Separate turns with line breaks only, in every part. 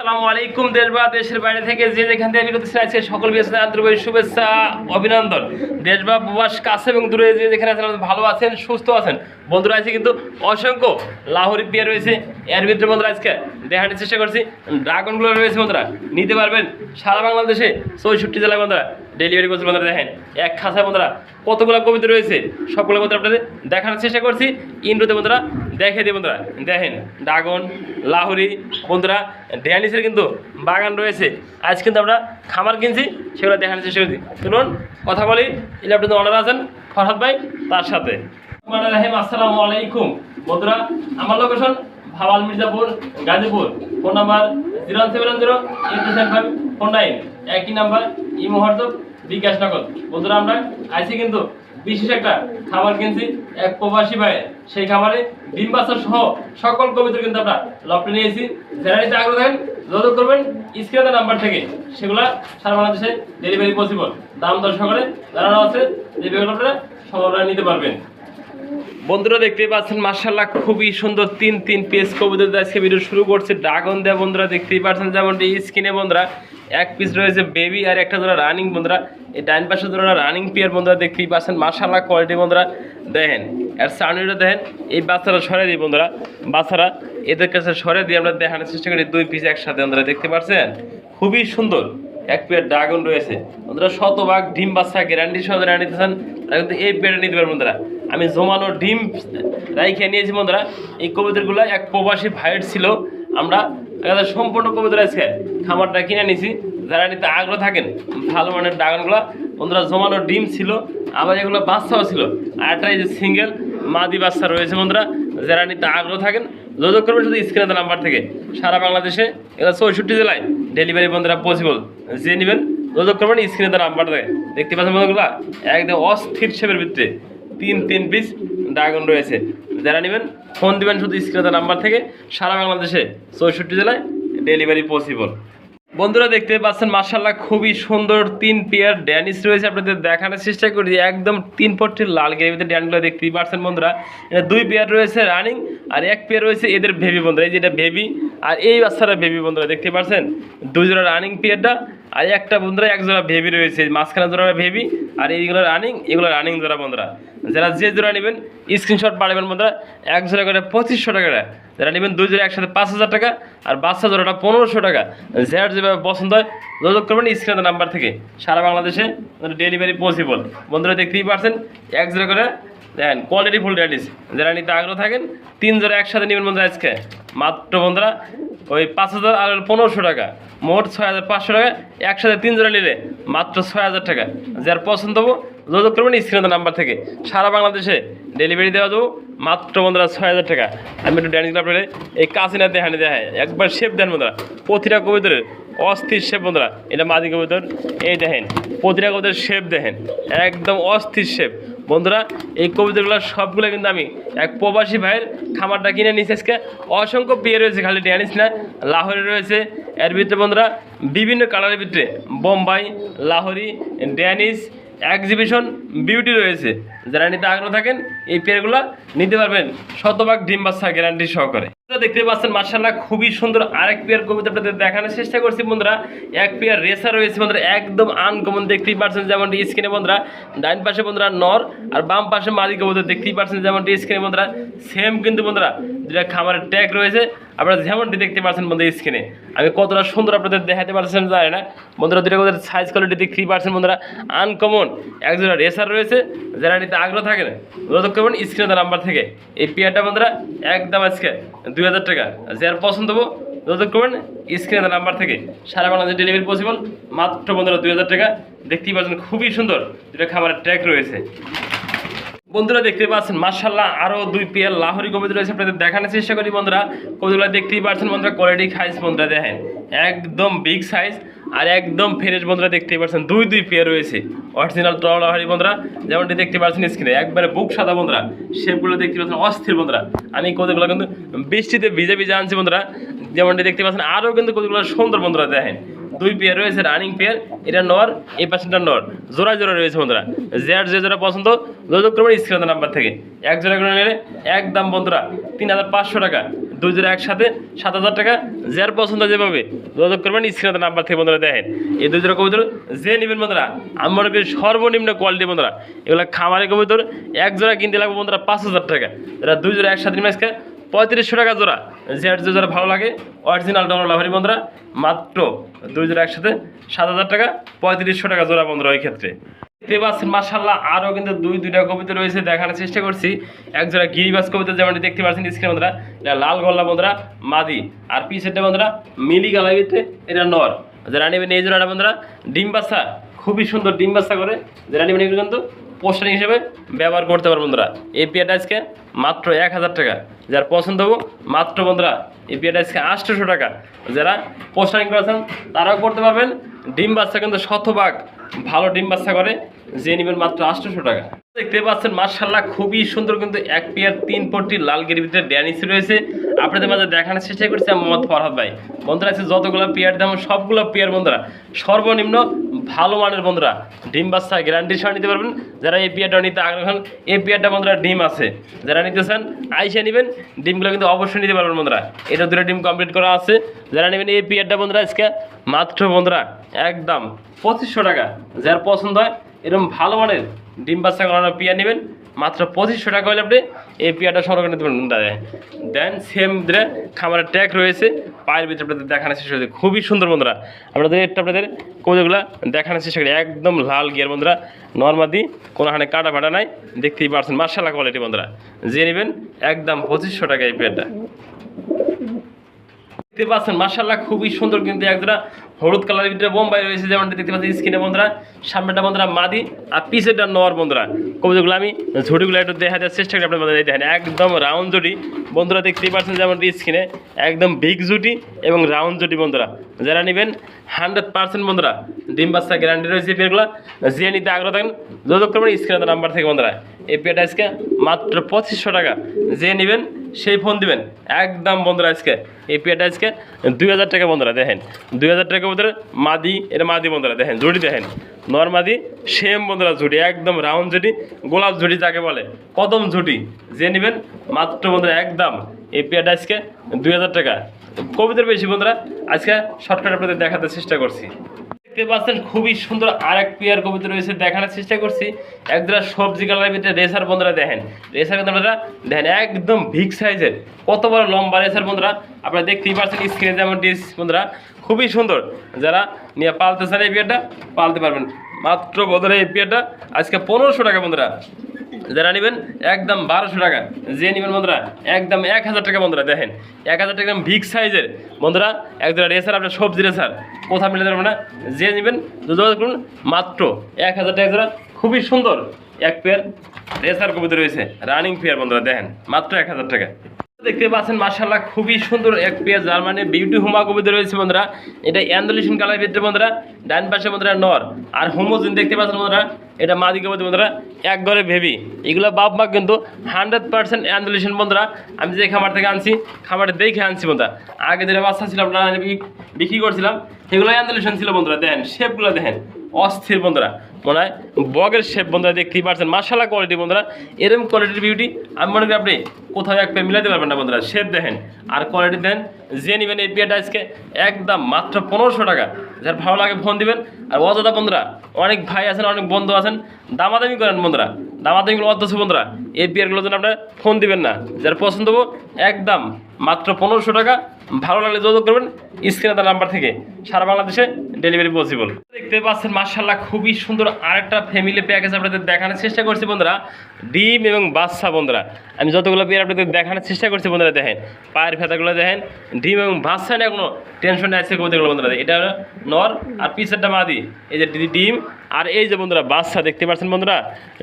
আসসালামু আলাইকুম দেশ বা দেশের বাইরে থেকে যে যেখান থেকে বিরতি আজকে সকল বিশেষ আন্তরিক শুভেচ্ছা, অভিনন্দন। দেশ বা প্রবাস, কাছে এবং দূরে যে যেখানে আছেন ভালো আছেন, সুস্থ আছেন? বন্ধুরা আছে কিন্তু অসংখ্য লাহোরি পেয়ে রয়েছে। এর ভিতরে বন্ধুরা, আজকে দেখানোর চেষ্টা করছি। ড্রাগনগুলো রয়েছে বন্ধুরা, নিতে পারবেন সারা বাংলাদেশে, চৌষট্টি জেলায় বন্ধুরা। ডেলিভারি করছে বন্ধুরা, দেখেন। এক খাঁচা বন্ধুরা কতগুলো কবিতা রয়েছে, সবগুলো কবিতা আপনাদের দেখানোর চেষ্টা করছি। ইন্ডোতে বন্ধুরা দেখে দিই বন্ধুরা। দেখেন, ড্রাগন, লাহোরি, বন্ধুরা, ড্যানিসের কিন্তু বাগান রয়েছে। আজ কিন্তু আমরা খামার কিনছি, সেগুলো দেখানোর চেষ্টা করছি। চলুন কথা বলি ইলেকট্রনিক অর্ডার আছেন ফরহাদ ভাই, তার সাথে। রাহিম, আসসালামু আলাইকুম। বন্ধুরা, আমার location Bhawal Mirzapur, Gazipur. Phone number zero seven zero eight seven five four nine. একই নাম্বার, ইমো বিকাশ নগদ বন্ধুরা, আমরা আইসি কিন্তু বিশেষ একটা খাবার কিনছি এক প্রবাসী ভাই সেই খাবারে ডিম বাচ্চা সহ সকল কবিতা কিন্তু আমরা লপটে নিয়েছি যারা নিতে আগ্রহ থাকেন, যোগাযোগ করবেন স্ক্রিনের নাম্বার থেকে। সেগুলা সারা বাংলাদেশে ডেলিভারি পসিবল দাম দর সকালে জানানো আছে যে বেগুলো নিতে পারবেন। বন্ধুরা দেখতে পাচ্ছেন মার্শাল্লাহ খুবই সুন্দর তিন তিন পিস কবিতা দিয়ে আজকে ভিডিও শুরু করছে। ড্রাগন দেয়া বন্ধুরা দেখতেই পাচ্ছেন, যেমনটি স্ক্রিনে বন্ধুরা, এক পিস রয়েছে বেবি আর একটা জোড়া রানিং বন্ধুরা। এই ডাইন পাশে জোড়া রানিং পেয়ার বন্ধুরা দেখতেই পাচ্ছেন মার্শাল্লাহ কোয়ালিটি বন্ধুরা। দেখেন আর সাউন্ডটা দেখেন, এই বাচ্চারা সরে দিই বন্ধুরা, বাচ্চারা এদের কাছে সরে দিয়ে আমরা দেখানোর চেষ্টা করি, দুই পিস একসাথে বন্ধুরা, দেখতে পাচ্ছেন? খুবই সুন্দর, এক পেয়ার ড্রাগন রয়েছে। বন্ধুরা শতভাগ ডিম বাচ্চা গ্যারান্টি সহ কিন্তু এই পেয়ারটা নিতে পারবেন বন্ধুরা। আমি জমানো ডিম রাইখে নিয়েছি, বন্ধুরা। এই কবিতাগুলো এক প্রবাসী ভাইয়ের ছিল। আমরা এখানে সম্পূর্ণ কবিতা আজকে খামারটা কিনে নিয়েছি। যারা নিতে আগ্রহ থাকেন, ভালো মানের ড্রাগনগুলো বন্ধুরা, জমানো ডিম ছিল, আবার এগুলো বাচ্চাও ছিল। আর একটা যে সিঙ্গেল মাদি বাচ্চা রয়েছে, বন্ধুরা, যারা নিতে আগ্রহ থাকেন, যোগাযোগ করবেন শুধু স্ক্রিনের নাম্বার থেকে। সারা বাংলাদেশে এগুলো চৌষট্টি জেলায় ডেলিভারি, বন্ধুরা পসিবল যে নেবেন, যোগাযোগ করবেন স্ক্রিনের নাম্বার থেকে। দেখতে পাচ্ছেন বন্ধুগুলো একদম অস্থির শেপের ভিতরে। তিন তিন পিস ড্রাগন রয়েছে। যারা নেবেন ফোন দিবেন শুধু স্ক্রিনের নাম্বার থেকে। সারা বাংলাদেশে চৌষট্টি জেলায় ডেলিভারি পসিবল বন্ধুরা, দেখতে পাচ্ছেন মার্শাল্লাহ খুবই সুন্দর তিন পেয়ার ড্যানিস রয়েছে। আপনাদের দেখানোর চেষ্টা করি, একদম তিন পট্টির লাল গ্রেভিতে ড্যানগুলো দেখতেই পাচ্ছেন বন্ধুরা। এটা দুই পেয়ার রয়েছে রানিং আর এক পেয়ার রয়েছে এদের ভেবি বন্ধুরা। এই যেটা ভেবি আর এই বাচ্চারা ভেবি বন্ধুরা, দেখতে পাচ্ছেন? দুই জোড়া রানিং পেয়ারটা আর একটা বন্ধুরা, এক জোড়া ভেবি রয়েছে, মাঝখানে জোড়া ভেবি আর এইগুলো রানিং এগুলো রানিং জোড়া বন্ধুরা। যারা যে জোড়া নেবেন স্ক্রিনশট পাঠাবেন বন্ধুরা, এক জোড়া করে পঁচিশশো টাকা যারা নেবেন দুই জোড়া একসাথে পাঁচ হাজার টাকা আর বাচ্চা জোড়াটা পনেরোশো টাকা। যার যেভাবে পছন্দ হয়, যোগাযোগ করবেন স্ক্রিনের নাম্বার থেকে। সারা বাংলাদেশে ডেলিভারি পসিবল বন্ধুরা, দেখতেই পারছেন এক জোড়া করে, দেখেন কোয়ালিটি ফুল ড্যাডিস যারা নিতে আগ্রহ থাকেন, তিন জোড়া একসাথে নেবেন বন্ধুরা আজকে। মাত্র বন্ধুরা, ওই পাঁচ হাজার আর পনেরোশো টাকা। মোট ছয় হাজার পাঁচশো টাকা, একসাথে তিন জোড়া নিলে মাত্র ছয় হাজার টাকা। যার পছন্দ হব, যোগাযোগ করবেন স্ক্রিনের নাম্বার থেকে। সারা বাংলাদেশে ডেলিভারি দেওয়া যাব, মাত্র বন্ধুরা ছয় হাজার টাকা। আমি একটু ড্যানিং আপনাদের এই কাছিনা দেখানি দেখায় একবার শেপ দেন বন্ধুরা, প্রতিটা কবিতরের অস্থির শেপ বন্ধুরা। এটা মাদি কবিতর, এই দেখেন, প্রতিটা কবিতার শেপ দেখেন, একদম অস্থির শেপ বন্ধুরা, এই কবিতাগুলো সবগুলো কিন্তু আমি এক প্রবাসী ভাইয়ের খামারটা কিনে নিয়েছি আজকে। অসংখ্য পেয়ে রয়েছে খালি ড্যানিস না, লাহোরে রয়েছে। এর ভিতরে বন্ধুরা, বিভিন্ন কালারের ভিতরে Bombay, Lahori Danish exhibition beauty রয়েছে। যারা নিতে আগ্রহ থাকেন, এই পেয়ারগুলো নিতে পারবেন। শতভাগ ডিম্বাসা গ্যারান্টি সহকারে। দেখতে পাচ্ছেন মার্শাল্লাহ খুবই সুন্দর আরেক পেয়ার কবিতা আপনাদের দেখানোর চেষ্টা করছি বন্ধুরা। এক পেয়ার রেসার রয়েছে বন্ধুরা, একদম আনকমন দেখতেই পাচ্ছেন যেমনটি স্ক্রিনে বন্ধুরা। ডাইন পাশে বন্ধুরা নর, আর বাম পাশে মাদি কবিতা দেখতেই পাচ্ছেন যেমনটি স্ক্রিনে বন্ধুরা। সেম কিন্তু বন্ধুরা যেটা খামারের ট্যাগ রয়েছে। আপনারা যেমনটি দেখতে পাচ্ছেন বন্ধুরা স্ক্রিনে আমি কতটা সুন্দর আপনাদের দেখাতে পারছেন জানি না। বন্ধুরা দুটো কবিতার সাইজ কোয়ালিটি দেখতেই পাচ্ছেন বন্ধুরা? আনকমন একজোড়া রেসার রয়েছে, যারা নিতে আগ্রহ থাকে না। যোগাযোগ করবেন স্ক্রিনে নাম্বার থেকে। এই পেয়ারটা বন্ধুরা একদম আজকে দুই হাজার টাকা। যার পছন্দ হব যোগাযোগ করবেন স্ক্রিনে নাম্বার থেকে। সারা বাংলাদেশ ডেলিভারি পসিবল মাত্র বন্ধুরা দুই হাজার টাকা। দেখতেই পাচ্ছেন খুবই সুন্দর যেটা খাবারের ট্র্যাক রয়েছে। বন্ধুরা দেখতে পাচ্ছেন মার্শাল্লাহ আরও দুই পেয়ার লাহরি কবিতা রয়েছে। আপনাদের দেখানোর চেষ্টা করি বন্ধুরা। কবিতাগুলো দেখতেই পাচ্ছেন বন্ধুরা কোয়ালিটি সাইজ বন্ধুরা দেখেন। একদম বিগ সাইজ আর একদম ফ্রেশ বন্ধুরা দেখতেই পাচ্ছেন, দুই দুই পেয়ার রয়েছে। অরিজিনাল লাহরি বন্ধুরা, যেমনটি দেখতে পাচ্ছেন স্ক্রিনে একবারে বুক সাদা বন্ধুরা শেপগুলো দেখতে পাচ্ছেন অস্থির বন্ধুরা। আমি কবিতাগুলো কিন্তু বৃষ্টিতে ভিজে ভিজে আনছি বন্ধুরা। যেমনটি দেখতে পাচ্ছেন আরও কিন্তু কবিতাগুলো সুন্দর বন্ধুরা দেখেন। দুই পেয়ার রয়েছে রানিং পেয়ার এটা নর, এই পাশেটা নর। জোড়া জোড়া রয়েছে বন্ধুরা। যার যে জোড়া পছন্দ, যোগাযোগ করবেন স্ক্রিন নাম্বার থেকে। এক জোড়া করে নিলে এক দাম বন্ধুরা, তিন হাজার পাঁচশো টাকা। দুই জোড়া একসাথে সাত হাজার টাকা। যার পছন্দ যেভাবে, যোগাযোগ করবেন স্ক্রিন নাম্বার থেকে বন্ধুরা দেখেন। এই দুই জোড়া কবুতর যে নেবেন বন্ধুরা, আমার মনে সর্বনিম্ন কোয়ালিটি বন্ধুরা। এগুলো খামারে কবুতর, এক জোড়া কিনতে লাগবে বন্ধুরা পাঁচ হাজার টাকা। এরা দুই জোড়া একসাথে নিয়ে পঁয়ত্রিশশো টাকা জোড়া। যে যে জোড়া ভালো লাগে অরিজিনাল ডলার লাভারি বন্ধুরা, মাত্র দুই জোড়া একসাথে সাত হাজার টাকা, পঁয়ত্রিশশো টাকা জোড়া বন্ধুরা ওই ক্ষেত্রে। দেখতে পাচ্ছেন আরও কিন্তু দুই দুইটা কবিতা রয়েছে দেখানোর চেষ্টা করছি। এক জোড়া গিরিবাস কবিতা যেমনটি দেখতে পাচ্ছেন স্ক্রিনে বন্ধুরা, এটা লাল গল্লা বন্ধুরা, মাদি। আর পিছেরটা বন্ধুরা, মিলি গালা ভিতরে এটা নর। যারা নেবেন এই জোড়াটা বন্ধুরা, ডিম বাচ্চা, খুবই সুন্দর ডিম বাচ্চা করে। যারা নেবেন এগুলো কিন্তু পোস্টারিং হিসেবে ব্যবহার করতে পারব বন্ধুরা। এই পেয়ারটা আজকে মাত্র এক হাজার টাকা। যার পছন্দ হব মাত্র বন্ধুরা, এই পেয়ারটা আজকে টাকা। যারা পোস্টারিং করেছেন, তারাও করতে পারবেন। ডিম বাচ্চা কিন্তু শতভাগ ভালো ডিম বাচ্চা করে, যে নেবেন মাত্র আটশোশো টাকা। দেখতে পাচ্ছেন মার্শাল্লাহ খুবই সুন্দর কিন্তু এক পেয়ার তিন পট্টি লাল ভিতরে ড্যানিসি রয়েছে। আপনাদের মাঝে দেখানোর চেষ্টা করছি মোহাম্মদ ফরহাদ ভাই। বন্ধুরা আছে যতগুলো পেয়ার দাম সবগুলো পেয়ার বন্ধুরা, সর্বনিম্ন ভালো মানের বন্ধুরা, ডিম বাচ্চা গ্যারান্টি সহ নিতে পারবেন। যারা এই পেয়ারটা নিতে আগ্রহ হন, এই পেয়ারটা বন্ধুরা, ডিম আছে। যারা নিতে চান, আইসা নেবেন, ডিমগুলো কিন্তু অবশ্যই নিতে পারবেন বন্ধুরা। এটা দুটো ডিম কমপ্লিট করা আছে। যারা নেবেন, এই পেয়ারটা বন্ধুরা, আজকে মাত্র বন্ধুরা, একদম পঁচিশশো টাকা। যার পছন্দ হয়, এরকম ভালো মানের ডিম বাচ্চা করানো পিয়া নেবেন। মাত্র পঁচিশশো টাকা হলে আপনি এই পিয়াটা সংগ্রহ করে পারেন দাদা, দেন সেম খামারের ট্যাগ রয়েছে। পায়ের ভিতরে আপনাদের দেখানোর চেষ্টা করছে। খুবই সুন্দর বন্ধুরা। আপনাদের এটা আপনাদের কৌজগুলো দেখানোর চেষ্টা করি। একদম লাল গিয়ার বন্ধুরা। নর্মাদি কোনো হানে কাটা ফাটা নাই। দেখতেই পারছেন। মার্শাল্লাহ কোয়ালিটি বন্ধুরা। যে নেবেন একদম পঁচিশশো টাকা এই পেয়ারটা। দেখতে পাচ্ছেন, মার্শাল্লাহ খুবই সুন্দর কিন্তু একজোড়া হলুদ কালারের ভিতরে বোম্বাই রয়েছে যেমনটা দেখতে পাচ্ছেন স্কিনে বন্ধুরা। সামনেটা বন্ধুরা মাদি, আর পিছেরটা নর বন্ধুরা। কবিতাগুলো আমি ঝুটিগুলো একটু দেখা দেওয়ার চেষ্টা করি আপনাদের দেখেন, একদম রাউন্ড জুটি বন্ধুরা দেখতেই পাচ্ছেন যেমন স্কিনে একদম বিগ জুটি এবং রাউন্ড জুটি বন্ধুরা। যারা নেবেন হান্ড্রেড পার্সেন্ট বন্ধুরা, ডিম বাচ্চা গ্যারান্টি রয়েছে পেয়ারগুলো। যে নিতে আগ্রহ থাকেন, যোগাযোগ করবেন স্ক্রিনে নাম্বার থেকে বন্ধুরা। এই পেয়ারটা আজকে মাত্র পঁচিশশো টাকা। যে নেবেন, সেই ফোন দিবেন। একদম বন্ধুরা আজকে, এই পেয়ারটা আজকে দুই হাজার টাকা বন্ধুরা, দেখেন। দুই হাজার টাকা বন্ধুরা, মাদি, এটা মাদি বন্ধুরা, দেখেন জুটি দেখেন। নর্মাদি, সেম বন্ধুরা ঝুটি একদম রাউন্ড ঝুটি গোলাপ ঝুটি যাকে বলে, কদম ঝুটি যে নেবেন, মাত্র বন্ধুরা একদম এই পেয়ারটা আজকে দুই হাজার টাকা। কবিতার বেশি বন্ধুরা, আজকে শর্টকাট আপনাদের দেখাতে চেষ্টা করছি। দেখতে পাচ্ছেন, খুবই সুন্দর আর এক পেয়ার কবিতা রয়েছে, দেখানোর চেষ্টা করছি। একজোড়া সবজি কালারের ভিতরে রেসার বন্ধুরা দেখেন। রেসার কিন্তু আপনারা দেখেন, একদম ভিক সাইজের কত বড় লম্বা রেসার বন্ধুরা, আপনারা দেখতেই পাচ্ছেন স্ক্রিনে যেমন ডিস বন্ধুরা। খুবই সুন্দর। যারা নিয়ে পালতে চান এই পেয়ারটা পালতে পারবেন। মাত্র বন্ধুরা এই পেয়ারটা আজকে পনেরোশো টাকা বন্ধুরা। যারা নেবেন, একদম বারোশো টাকা। যে নেবেন বন্ধুরা, একদম এক হাজার টাকা বন্ধুরা, দেখেন। এক হাজার টাকা একদম বিগ সাইজের বন্ধুরা একজোড়া রেসার, আপনার সবজি রেসার। কোথাও মিলে যাবেন না যে নেবেন যোগাযোগ করুন, মাত্র এক হাজার টাকা জোড়া খুবই সুন্দর। এক পেয়ার রেসার কবিতা রয়েছে। রানিং পেয়ার বন্ধুরা, দেখেন। মাত্র এক হাজার টাকা। দেখতে পাচ্ছেন মার্শাল্লাহ খুবই সুন্দর এক পেয়ার জার্মানি বিউটি হুমা কবিতা রয়েছে বন্ধুরা। এটা অ্যান্ডোলিশন কালার ভিতরে বন্ধুরা, ডান পাশে বন্ধুরা নর, আর হোমোজিন দেখতে পাচ্ছেন বন্ধুরা, এটা মাদি কবিতা বন্ধুরা, এক ঘরে ভেবি এগুলো বাপ মা কিন্তু হান্ড্রেড পার্সেন্ট অ্যান্ডোলিশন বন্ধুরা। আমি যে খামার থেকে আনছি খামারে দেখে আনছি বন্ধুরা। আগে যেটা বাচ্চা ছিল, আপনারা বিক- বিক্রি করছিলাম সেগুলো অ্যান্ডোলিশন ছিল বন্ধুরা, দেখেন শেপগুলো দেখেন, অস্থির বন্ধুরা। মনে বগের শেপ বন্ধুরা, দেখতেই পারছেন মার্শাল্লাহ কোয়ালিটি বন্ধুরা। এরকম কোয়ালিটির বিউটি আমি মনে করি আপনি কোথাও এক পেয়ে মিলাতে পারবেন না বন্ধুরা। শেপ দেখেন। আর কোয়ালিটি দেন, যে নেবেন এই পেয়ারটা আজকে একদম মাত্র পনেরোশো টাকা। যার ভালো লাগে ফোন দিবেন। আর অযথা বন্ধুরা, অনেক ভাই আছেন, অনেক বন্ধু আছেন, দামাদামি করেন বন্ধুরা। দামাদামি অথচ বন্ধুরা, এই পেয়ারগুলোর জন্য আপনার ফোন দিবেন না। যার পছন্দ একদম মাত্র পনেরোশো টাকা। ভালো লাগলে যোগাযোগ করবেন। স্ক্রিনে তার নাম্বার থেকে সারা বাংলাদেশে ডেলিভারি পসিবল। দেখতে পাচ্ছেন মার্শাল্লাহ খুবই সুন্দর আরেকটা ফ্যামিলি প্যাকেজ আপনাদের দেখানোর চেষ্টা করছি বন্ধুরা। ডিম এবং বাচ্চা বন্ধুরা। আমি যতগুলো পেয়ার আপনাদের দেখানোর চেষ্টা করছি বন্ধুরা, দেখেন। পায়ের ফেতাগুলো দেখেন। ডিম এবং বাচ্চা নিয়ে কোনো টেনশন আছে কবিতাগুলো বন্ধুরা। এটা নর আর পিসেরটা মাদি। এই যে ডিম। আর এই যে বন্ধুরা, বাচ্চা দেখতে পাচ্ছেন বন্ধুরা।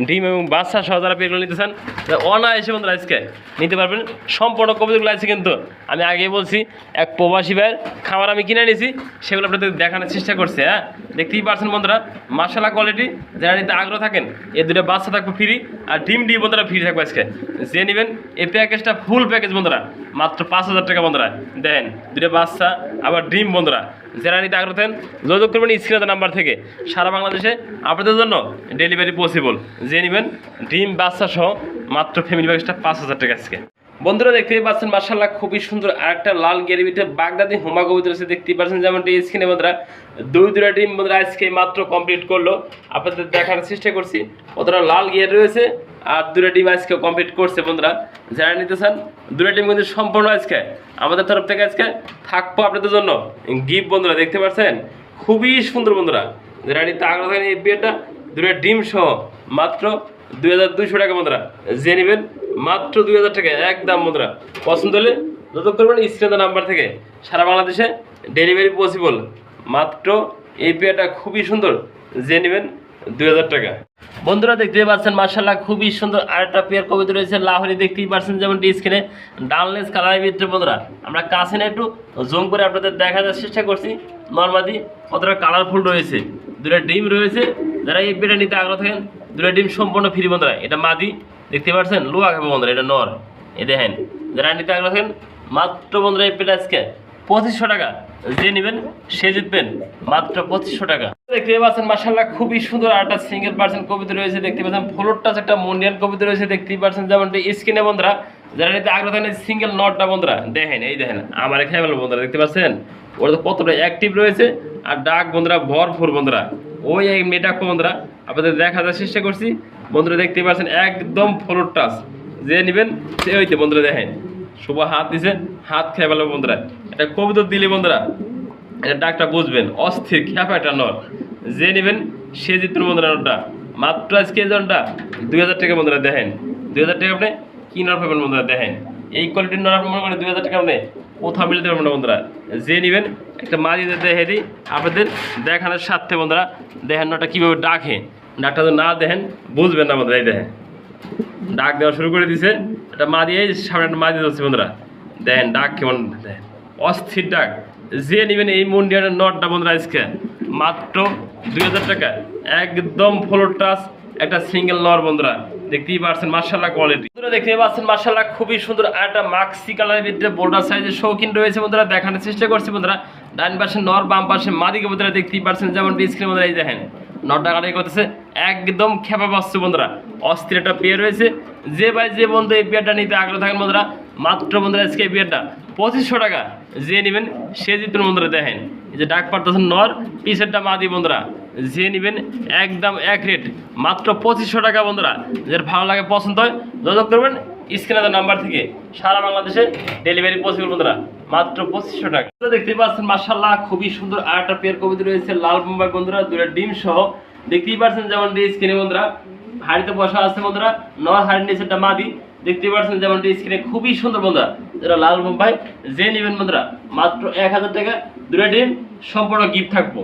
ডিম এবং বাচ্চা সহ যারা পেয়ারগুলো নিতে চান তারা অনায়াসে বন্ধুরা আজকে নিতে পারবেন। সম্পূর্ণ কবিতাগুলো আছে কিন্তু কিন্তু আমি আগেই বলছি, এক প্রবাসী ভাইয়ের খাবার আমি কিনে নিয়েছি সেগুলো আপনাদের দেখানোর চেষ্টা করছি হ্যাঁ? দেখতেই পারছেন বন্ধুরা মাসালা কোয়ালিটি যারা নিতে আগ্রহ থাকেন এই দুটো বাচ্চা থাকবে ফ্রি আর ডিম ডিম বন্ধুরা ফ্রি থাকবে আজকে। যে নেবেন এই প্যাকেজটা ফুল প্যাকেজ বন্ধুরা, মাত্র পাঁচ হাজার টাকা বন্ধুরা। দেন দুটো বাচ্চা, আবার ডিম বন্ধুরা। যারা নিতে আগ্রহ থাকেন, যোগাযোগ করবেন স্ক্রিনের নাম্বার থেকে। সারা বাংলাদেশে আপনাদের জন্য ডেলিভারি পসিবল যে নেবেন, ডিম, বাচ্চা সহ মাত্র ফ্যামিলি প্যাকেজটা পাঁচ হাজার টাকা আজকে। বন্ধুরা দেখতেই পাচ্ছেন মার্শাল্লাহ খুবই সুন্দর আর একটা লাল গেরিবিতে বাগদাদি হুমা কবিতা রয়েছে দেখতেই পাচ্ছেন যেমনটি স্ক্রিনে বন্ধুরা দুই দুটা টিম বন্ধুরা আজকে মাত্র কমপ্লিট করল। আপনাদের দেখার চেষ্টা করছি ওদের লাল গিয়ার রয়েছে আর দুটা টিম আজকে কমপ্লিট করছে বন্ধুরা। যারা নিতে চান দুটা টিম কিন্তু সম্পূর্ণ আজকে। আমাদের তরফ থেকে আজকে থাকব আপনাদের জন্য। গিফট বন্ধুরা, দেখতে পাচ্ছেন? খুবই সুন্দর বন্ধুরা। যারা নিতে আগ্রহ থাকেন এই বিয়েটা দুটা ডিম সহ মাত্র দুই হাজার দুইশো টাকা বন্ধুরা। যে নেবেন মাত্র দুই হাজার টাকা, একদম বন্ধুরা পছন্দ হলে যত করবেন স্ক্রিনের নাম্বার থেকে। সারা বাংলাদেশে ডেলিভারি পসিবল মাত্র এই পেয়াটা খুবই সুন্দর যে নেবেন দুই হাজার টাকা। বন্ধুরা দেখতে পাচ্ছেন মার্শাল্লাহ খুবই সুন্দর আরেকটা পেয়ার কবিতা রয়েছে, লাহরি দেখতেই পাচ্ছেন যেমন স্ক্রিনে ডালনেস কালারের ভিতরে বন্ধুরা। আমরা কাছে না একটু জুম করে আপনাদের দেখানোর চেষ্টা করছি। নর্মাদি কতটা কালারফুল রয়েছে। দুটা ডিম রয়েছে। যারা এই পেয়ারটা নিতে আগ্রহ থাকেন দুটা ডিম সম্পূর্ণ ফ্রি বন্ধুরা। এটা মাদি। দেখতে পাচ্ছেন লোয়া খাবে বন্ধুরা, এটা নর। এ দেখেন, যারা নিতে আগ্রহ মাত্র বন্ধুরা এই পেটা আজকে পঁচিশশো টাকা। যে নেবেন, সে জিতবেন, মাত্র পঁচিশশো টাকা। দেখতে পাচ্ছেন মাসাল্লাহ খুবই সুন্দর একটা সিঙ্গেল পার্সেন্ট কবিতা রয়েছে, দেখতে পাচ্ছেন। ফ্লোর টাচ একটা মন্ডিয়ান কবিতা রয়েছে, দেখতেই পাচ্ছেন যেমন স্ক্রিনে বন্ধুরা। যারা নিতে আগ্রহ থাকেন সিঙ্গেল নটটা বন্ধুরা, দেখেন, এই দেখেন, আমার খেয়ে ফেলব বন্ধুরা, দেখতে পাচ্ছেন? ওটা তো কতটা অ্যাক্টিভ রয়েছে, আর ডাক বন্ধুরা, ভরপুর বন্ধুরা। ওই এই মেয়েটা বন্ধুরা, আপনাদের দেখা যাওয়ার চেষ্টা করছি। বন্ধুরা দেখতে পাচ্ছেন, একদম ফ্লোর টাচ যে নেবেন, সে হইতে বন্ধুরা দেখেন। শুভ হাত দিছে, হাত খেয়ে ফেলবে বন্ধুরা। এটা কবিতা দিলে বন্ধুরা, এটা ডাকটা বুঝবেন, অস্থির, খ্যাপা একটা নর। যে নেবেন, সে জিতবেন বন্ধুরা নটটা মাত্র আজকে জনটা, দুই হাজার টাকা বন্ধুরা দেখেন। দুই হাজার টাকা আপনি কি নট পাবেন বন্ধুরা দেখেন? এই কোয়ালিটির নট আপনি মনে করেন দুই হাজার টাকা আপনি কোথাও মিলতে পারবেন না বন্ধুরা। যে নেবেন, একটা মাঝি দেখে দিই, আপনাদের দেখানোর স্বার্থে বন্ধুরা, দেখেন নটা কীভাবে ডাকে। ডাকটা না দেখেন, বুঝবেন না বন্ধুরা, এই দেখেন। ডাক দেওয়া শুরু করে দিছে। এটা মা দিয়ে সামনে একটা মা দিয়ে যাচ্ছে বন্ধুরা। দেখেন, ডাক কেমন, দেখেন। অস্থির ডাক। যে নেবেন এই মুন্ডিয়ানের নটটা বন্ধুরা আজকে। মাত্র দুই হাজার টাকা। একদম ফ্লোর টাচ একটা সিঙ্গেল নর বন্ধুরা। দেখতেই পাচ্ছেন মার্শাল্লাহ কোয়ালিটি বন্ধুরা দেখতে পাচ্ছেন মার্শাল্লাহ খুবই সুন্দর আর একটা মাক্সি কালারের ভিতরে বোর্ডার সাইজের শৌখিন রয়েছে বন্ধুরা, দেখানোর চেষ্টা করছি বন্ধুরা। ডান পাশে নর, বাম পাশে মাদিকে বন্ধুরা, দেখতেই পাচ্ছেন, যেমন স্ক্রিন বন্ধুরা, এই দেখেন। নটা কাটাই করতেছে। একদম খেপা পাচ্ছে বন্ধুরা। অস্থির একটা পেয়ার রয়েছে। যে ভাই যে বন্ধু এই পেয়ারটা নিতে আগ্রহ থাকেন বন্ধুরা, মাত্র বন্ধুরা আজকে এই পেয়ারটা পঁচিশশো টাকা যে নেবেন, সে জিতুন বন্ধুরা, দেখেন। যে ডাক পারতেছেন নর, পিসেরটা মাদি বন্ধুরা, যে নেবেন একদম এক রেট। মাত্র পঁচিশশো টাকা বন্ধুরা। যার ভালো লাগে, পছন্দ হয়, যোগাযোগ করবেন। স্ক্রিনে নাম্বার থেকে সারা বাংলাদেশে ডেলিভারি পসিবল বন্ধুরা। মাত্র পঁচিশশো টাকা। দেখতে পাচ্ছেন মার্শাল্লাহ খুবই সুন্দর আর একটা পেয়ার কবিতা রয়েছে, লাল বোম্বাই বন্ধুরা দুটা ডিম সহ। দেখতেই পাচ্ছেন যেমন স্ক্রিনে বন্ধুরা, হাড়িতে বসা আছে বন্ধুরা, নর হাড়ির নিচেটা মাদি। দেখতে পাচ্ছেন যেমন স্ক্রিনে খুবই সুন্দর বন্ধুরা যেটা লাল বোম্বাই যে নেবেন বন্ধুরা, মাত্র এক হাজার টাকা দুটা ডিম, সম্পূর্ণ গিফট থাকব।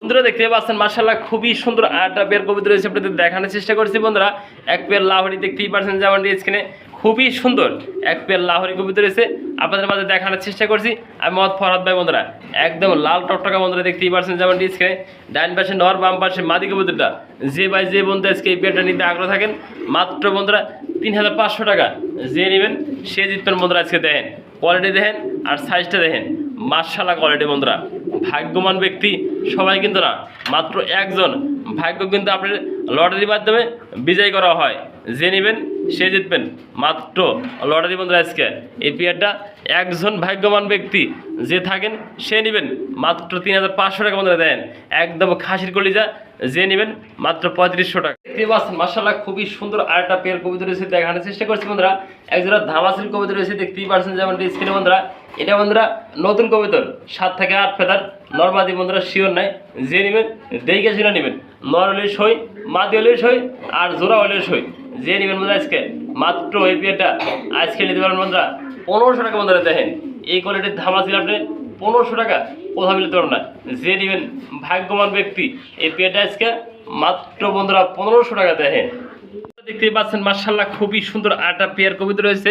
বন্ধুরা দেখতে পাচ্ছেন মার্শাল্লাহ খুবই সুন্দর আটটা পেয়ার কবিতা রয়েছে, আপনাদের দেখানোর চেষ্টা করছি বন্ধুরা। এক পেয়ার লাহরি, দেখতেই পাচ্ছেন যেমন স্ক্রিনে খুবই সুন্দর। এক পেয়ার লাহরি কবিতা রয়েছে আপনাদের মাঝে দেখানোর চেষ্টা করছি। আমি মত ফরহাদ ভাই, বন্ধুরা, একদম লাল টকটকা বন্ধুরা দেখতেই পারছেন যেমন স্ক্রিনে ডাইন পাশে নর, বাম পাশে মাদি কবিতাটা যে ভাই, যে বন্ধু আজকে এই পেয়ারটা নিতে আগ্রহ থাকেন, মাত্র বন্ধুরা তিন হাজার পাঁচশো টাকা। যে নেবেন, সে জিতবেন বন্ধুরা আজকে দেখেন। কোয়ালিটি দেখেন আর সাইজটা দেখেন। মার্শালা কোয়ালিটি বন্ধুরা। ভাগ্যবান ব্যক্তি, সবাই কিন্তু না, মাত্র একজন। ভাগ্য কিন্তু আপনার লটারির মাধ্যমে বিজয় করা হয়। যে নেবেন, সে জিতবেন। মাত্র লটারি বন্ধুরা আজকে। এই পেয়ারটা একজন ভাগ্যবান ব্যক্তি, যে থাকেন, সে নেবেন। মাত্র তিন হাজার পাঁচশো টাকা বন্ধুরা দেন। একদম খাসির কলিজা, যে নেবেন, মাত্র পঁয়ত্রিশশো টাকা। মার্শাল্লাহ খুবই সুন্দর আরেকটা পেয়ার কবিতা রয়েছে দেখানোর চেষ্টা করছি বন্ধুরা। একজোড়া ধামাসির কবিতা রয়েছে, দেখতেই পারছেন যেমন স্ক্রিনে বন্ধুরা। এটা বন্ধুরা নতুন কবিতর, সাত থেকে আট ফেদার, নর্মাদি বন্ধুরা শিওর নাই। যে নেবেন, দেখে শুনে নেবেন। নর হলে সই, মাদি হলে সই, আর জোড়া হলে সই। যে নেবেন বন্ধুরা আজকে? মাত্র এই পেয়ারটা আজকে নিতে পারেন বন্ধুরা। পনেরোশো টাকা বন্ধুরা দেখেন, এই কোয়ালিটির ধামাসিল আপনি পনেরোশো টাকা, কোথাও মিলতে পারবেন না। যে নেবেন ভাগ্যবান ব্যক্তি, এই পেয়ারটা আজকে মাত্র বন্ধুরা পনেরোশো টাকা দেখেন। দেখতেই পাচ্ছেন মার্শাল্লাহ খুবই সুন্দর আটটা পেয়ার কবিতা রয়েছে।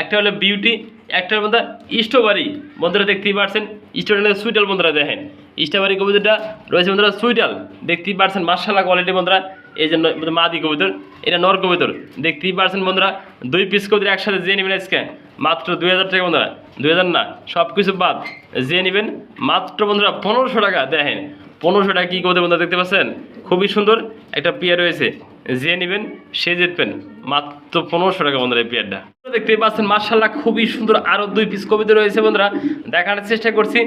একটা হলো বিউটি একটা মধ্যে স্ট্রবেরি বন্ধুরা দেখতেই পাচ্ছেন স্ট্রবেরি সুইটাল বন্ধুরা দেখেন। স্ট্রবেরি কবিতাটা রয়েছে বন্ধুরা সুইটাল দেখতেই পাচ্ছেন মার্শাল্লাহ কোয়ালিটি বন্ধুরা। এই জন্য মাদি কবিতর, এটা নর কবিতর। দেখতেই পাচ্ছেন বন্ধুরা, দুই পিস কবিতর একসাথে যে নেবেন আজকে, মাত্র দুই হাজার টাকা বন্ধুরা, দুই হাজার না সব কিছু বাদ, যে নেবেন, মাত্র বন্ধুরা পনেরোশো টাকা, দেখেন, পনেরোশো টাকা কী কবিতা বন্ধুরা দেখতে পাচ্ছেন? খুবই সুন্দর একটা পেয়ার রয়েছে, যে নেবেন, সে জিতবেন, মাত্র পনেরোশো টাকা বন্ধুরা এই পেয়ারটা দেখতেই পাচ্ছেন মার্শাল্লাহ খুবই সুন্দর আরও দুই পিস কবিতা রয়েছে বন্ধুরা, দেখানোর চেষ্টা করছি,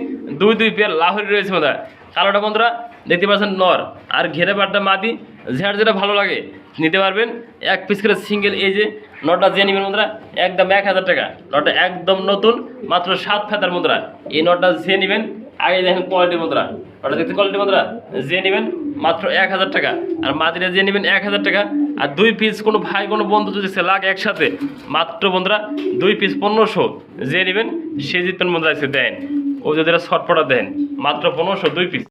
দুই দুই পেয়ার লাহরি রয়েছে বন্ধুরা। কালোটা বন্ধুরা, দেখতে পাচ্ছেন নর, আর ঘেরে বাড্ডা মাদি যার যেটা ভালো লাগে নিতে পারবেন। এক পিস করে সিঙ্গেল এই যে নটা যে নেবেন মুদ্রা একদম এক হাজার টাকা। নটা একদম নতুন, মাত্র সাত ফেতার মুদ্রা। এই নটা যে নেবেন, আগে দেখেন কোয়ালিটি মুদ্রা। ওটা দেখতে কোয়ালিটি মুদ্রা? যে নেবেন, মাত্র এক হাজার টাকা। আর মাদিরা যে নেবেন, এক হাজার টাকা। আর দুই পিস কোনো ভাই কোনো বন্ধু যদি লাগে একসাথে, মাত্র বন্ধুরা দুই পিস পনেরোশো। যে নেবেন, সে জিতবেন বন্ধুরা এসে দেন। ও যদি শর্টপটা দেন, মাত্র পনেরোশো দুই পিস